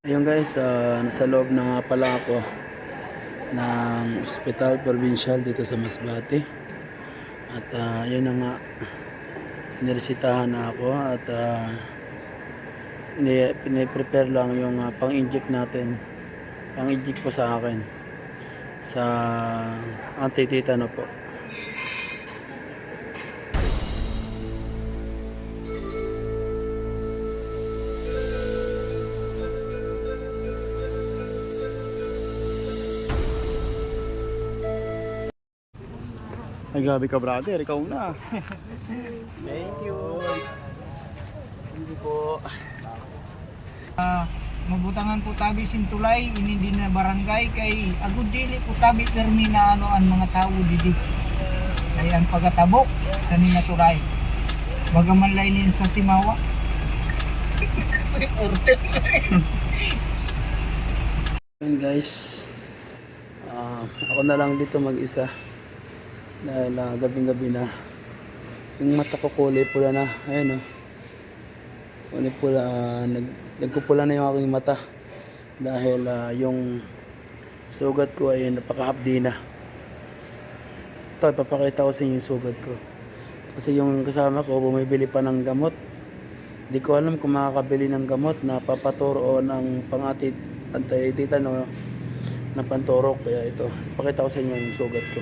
Ayun guys, ah, nasa loob na nga pala ako ng Hospital Provincial dito sa Masbate. At ah, yun na nga, niresitahan na ako at uh, piniprepare lang yung ah, pang-inject natin. Pang-inject po sa akin sa anti-tetano po. Ay, gabi ka brother, ikaw na. Thank you. Hindi po. Ah, mabutangan po tabi sintulay ini din na barangay kay agud dili po tabi permi na ano ang mga tao didi. Kay ang pagatabok sa ni naturay. Bagaman lainin sa simawa. Ayun guys, ah, ako na lang dito mag-isa dahil ah, gabing-gabi na. Yung mata ko kulay pula na, ayun oh. Kulay pula, ah, nag, nagpupula na yung aking mata dahil ah, yung sugat ko ay napaka-hapdi na. Ito, ipapakita ko sa inyo yung sugat ko. Kasi yung kasama ko, bumibili pa ng gamot. Hindi ko alam kung makakabili ng gamot na papaturo o ng pangatit anti-tetano na pantorok. Kaya ito, pakita ko sa inyo yung sugat ko.